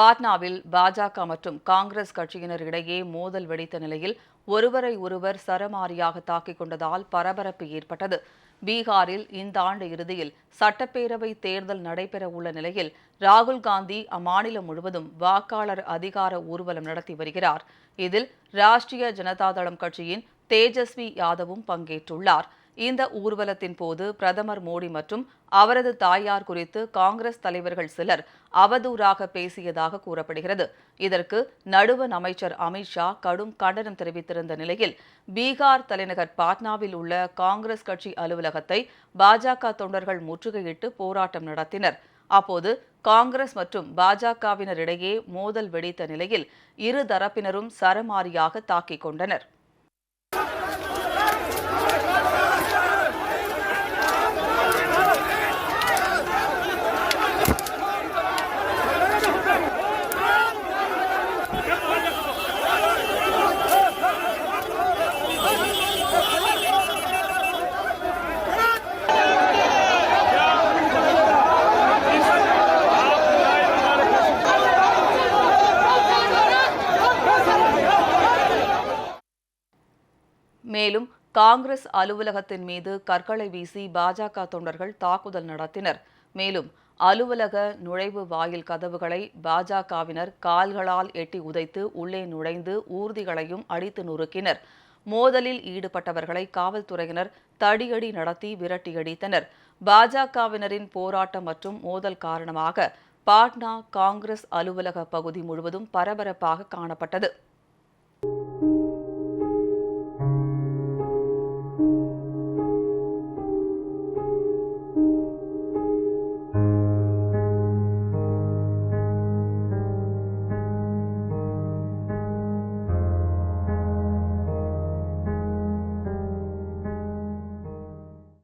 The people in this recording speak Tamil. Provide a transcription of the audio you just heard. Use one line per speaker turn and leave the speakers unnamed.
பாட்னாவில் பாஜக மற்றும் காங்கிரஸ் கட்சியினர் இடையே மோதல் வெடித்த நிலையில் ஒருவரை ஒருவர் சரமாரியாக தாக்கிக் கொண்டதால் பரபரப்பு ஏற்பட்டது. பீகாரில் இந்த ஆண்டு இறுதியில் சட்டப்பேரவை தேர்தல் நடைபெற உள்ள நிலையில் ராகுல் காந்தி அம்மாநிலம் முழுவதும் வாக்காளர் அதிகார ஊர்வலம் நடத்தி வருகிறார். இதில் ராஷ்டிரிய ஜனதாதளம் கட்சியின் தேஜஸ்வி யாதவும் பங்கேற்றுள்ளார். இந்த ஊர்வலத்தின் போது பிரதமர் மோடி மற்றும் அவரது தாயார் குறித்து காங்கிரஸ் தலைவர்கள் சிலர் அவதூறாக பேசியதாக கூறப்படுகிறது. இதற்கு நடுவண் அமைச்சர் அமித்ஷா கடும் கண்டனம் தெரிவித்திருந்த நிலையில் பீகார் தலைநகர் பாட்னாவில் உள்ள காங்கிரஸ் கட்சி அலுவலகத்தை பாஜக தொண்டர்கள் முற்றுகையிட்டு போராட்டம் நடத்தினர். அப்போது காங்கிரஸ் மற்றும் பாஜகவினரிடையே மோதல் வெடித்த நிலையில் இரு தரப்பினரும் சரமாரியாக தாக்கிக் கொண்டனர். மேலும் காங்கிரஸ் அலுவலகத்தின் மீது கற்களை வீசி பாஜக தொண்டர்கள் தாக்குதல் நடத்தினர். மேலும் அலுவலக நுழைவு வாயில் கதவுகளை பாஜகவினர் கால்களால் எட்டி உதைத்து உள்ளே நுழைந்து ஊர்திகளையும் அடித்து நொறுக்கினர். மோதலில் ஈடுபட்டவர்களை காவல்துறையினர் தடியடி நடத்தி விரட்டியடித்தனர் பாஜகவினரின் போராட்டம் மற்றும் மோதல் காரணமாக பாட்னா காங்கிரஸ் அலுவலக பகுதி முழுவதும் பரபரப்பாக காணப்பட்டது.